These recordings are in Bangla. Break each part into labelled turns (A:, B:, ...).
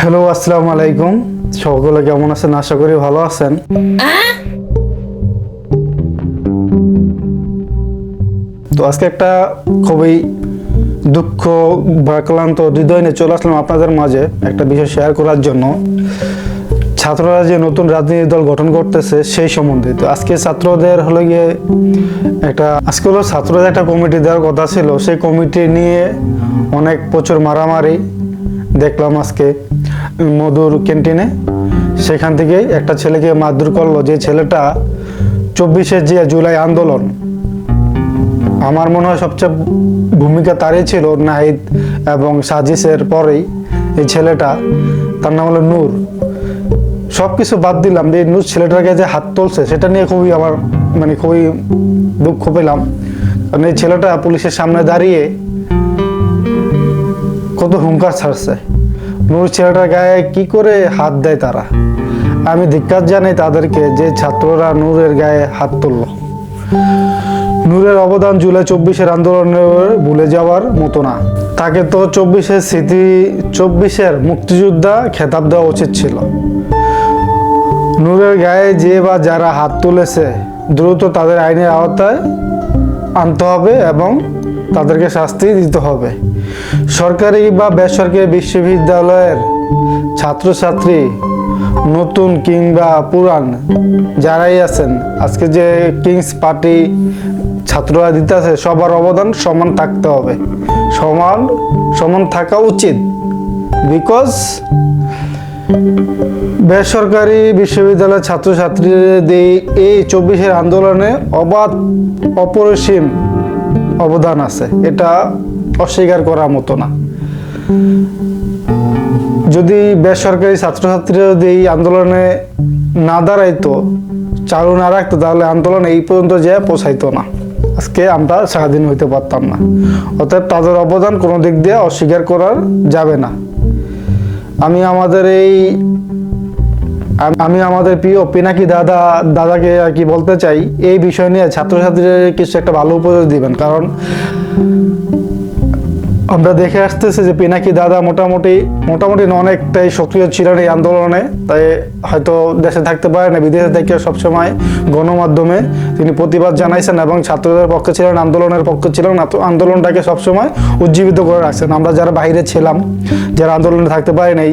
A: হ্যালো, আসসালামু আলাইকুম। সকলে কেমন আছেন? আশা করি ভালো আছেন। তো আজকে একটা খুবই দুঃখ ভাক্রান্ত হৃদয় নিয়ে চলে আসলাম আপনাদের মাঝে একটা বিষয় শেয়ার করার জন্য। ছাত্ররা যে নতুন রাজনৈতিক দল গঠন করতেছে সেই সম্বন্ধে। তো আজকে ছাত্রদের হলো গিয়ে একটা আজকে হলো ছাত্রদের একটা কমিটি দেওয়ার কথা ছিল। সেই কমিটি নিয়ে অনেক প্রচুর মারামারি দেখলাম আজকে মধুর ক্যান্টিনে। সেখান থেকে একটা ছেলেকে মারধর করল। যে ছেলেটা চব্বিশে যে জুলাই আন্দোলন, আমার মনে হয় সবচেয়ে ভূমিকা তারই ছিল নাহিদ এবং সাজিসের পরেই এই ছেলেটা, তার নাম হলো নূর। সব কিছু বাদ দিলাম। যে নূর ছেলেটাকে যে হাত তুলছে, সেটা নিয়ে খুবই আমার মানে খুবই দুঃখ পেলাম। কারণ এই ছেলেটা পুলিশের সামনে দাঁড়িয়ে কত হুঙ্কার ছাড়ছে। নূর ছেলেটার গায়ে কি করে হাত দেয় তারা? আমি ধিক্কার জানাই তাদেরকে যে ছাত্ররা নূরের গায়ে হাত তুলল। নূরের অবদান জুলাই চব্বিশের আন্দোলনে ভুলে যাওয়ার মতো না। তাকে তো চব্বিশের স্মৃতি, চব্বিশের মুক্তিযোদ্ধা খেতাব দেওয়া উচিত ছিল। নূরের গায়ে যে বা যারা হাত তুলেছে, দ্রুত তাদের আইনের আওতায় আনতে হবে এবং তাদেরকে শাস্তি দিতে হবে। সরকারি বা বেসরকারি বিশ্ববিদ্যালয়ের ছাত্রছাত্রী নতুন কিংবা পুরান যারাই আছেন, আজকে যে কিংস পার্টি ছাত্ররা দিতেছে, সবার অবদান সমান থাকতে হবে। সমান সমান থাকা উচিত। বিকজ বেসরকারি বিশ্ববিদ্যালয়ের ছাত্রছাত্রীদের এই চব্বিশের আন্দোলনে অবাধ অপরিসীম অবদান আছে। এটা অস্বীকার করার মতো না। যদি বেসরকারি ছাত্রছাত্রীরা যদি এই আন্দোলনে না দাঁড়াইতো, চালু না রাখতো, তাহলে আন্দোলন এই পর্যন্ত যে পৌঁছাইতো না। আজকে আমরা স্বাধীন হইতে পারতাম না। অতএব তাদের অবদান কোনো দিক দিয়ে অস্বীকার করার যাবে না। আমি আমাদের এই, আমি আমাদের প্রিয় পিনাকি দাদা, দাদাকে আর কি বলতে চাই, এই বিষয় নিয়ে ছাত্রছাত্রীদের কিছু একটা ভালো উপদেশ দিবেন। কারণ আমরা দেখে আসতেছি যে পিনাকি দাদা মোটামুটি মোটামুটি অনেকটাই সক্রিয় ছিলেন এই আন্দোলনে। তাই হয়তো দেশে থাকতে পারেন না, বিদেশে থেকে সবসময় গণমাধ্যমে তিনি প্রতিবাদ জানাইছেন এবং ছাত্রদের পক্ষে ছিলেন, আন্দোলনের পক্ষে ছিলেন আন্দোলনটাকে সবসময় উজ্জীবিত করে রাখছেন। আমরা যারা বাইরে ছিলাম, যারা আন্দোলনে থাকতে পারি নাই,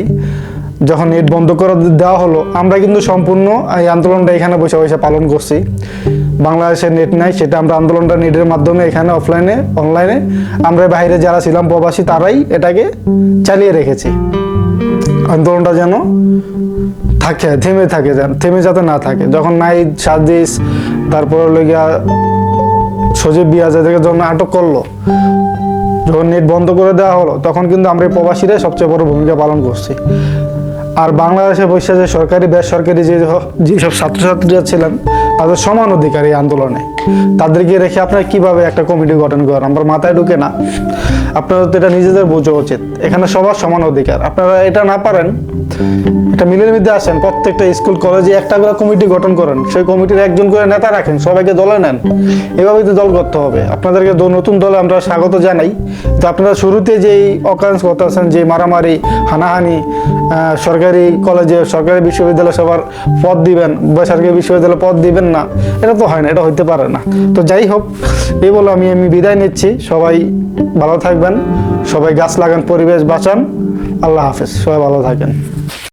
A: যখন নেট বন্ধ করে দেওয়া হলো, আমরা কিন্তু সম্পূর্ণ এই আন্দোলনটা এখানে বসে বসে পালন করছি। বাংলাদেশের নেট নাই, সেটা আমরা আন্দোলনটা নেটের মাধ্যমে এখানে অফলাইনে অনলাইনে আমরা বাইরে যারা ছিলাম প্রবাসী, তারাই এটাকে চালিয়ে রেখেছি। আন্দোলনটা যেন থাকে, থেমে থাকে যেন, থেমে যাতে না থাকে। যখন নাইদ সাদিস তারপর লেগিয়া সজীব বিয়াজ এদেরকে যখন আটক করল, যখন নেট বন্ধ করে দেওয়া হলো, তখন কিন্তু আমরা এই প্রবাসীরা সবচেয়ে বড় ভূমিকা পালন করছি। আর বাংলাদেশে বসে যে সরকারি, বেসরকারি যে যেসব ছাত্রছাত্রীরা ছিলেন তাদের সমান অধিকার এই আন্দোলনে। তাদেরকে রেখে আপনারা কীভাবে একটা কমিটি গঠন করেন? আমার মাথায় ঢুকে না। আপনারা তো এটা নিজেদের বোঝা উচিত। এখানে সবার সমান অধিকার। আপনারা এটা না পারেন এটা মিলের মধ্যে আসেন প্রত্যেকটা স্কুল, কলেজে একটা করে কমিটি গঠন করেন। সেই কমিটির একজন করে নেতা রাখেন, সবাইকে দলে নেন। এভাবেই তো দল করতে হবে। আপনাদেরকে নতুন দলে আমরা স্বাগত জানাই। তো আপনারা শুরুতে যেই অকারেন্স করতেছেন যে মারামারি, হানাহানি সরকারি কলেজে, সরকারি বিশ্ববিদ্যালয়ে সবার পদ দিবেন, বেসরকারি বিশ্ববিদ্যালয়ে পদ দিবেন না, এটা তো হয় না, এটা হইতে পারে না। তো যাই হোক, এই বলে আমি আমি বিদায় নিচ্ছি। সবাই ভালো থাকবেন, সবাই গাছ লাগান, পরিবেশ বাঁচান। আল্লাহ হাফেজ, সবাই ভালো থাকেন।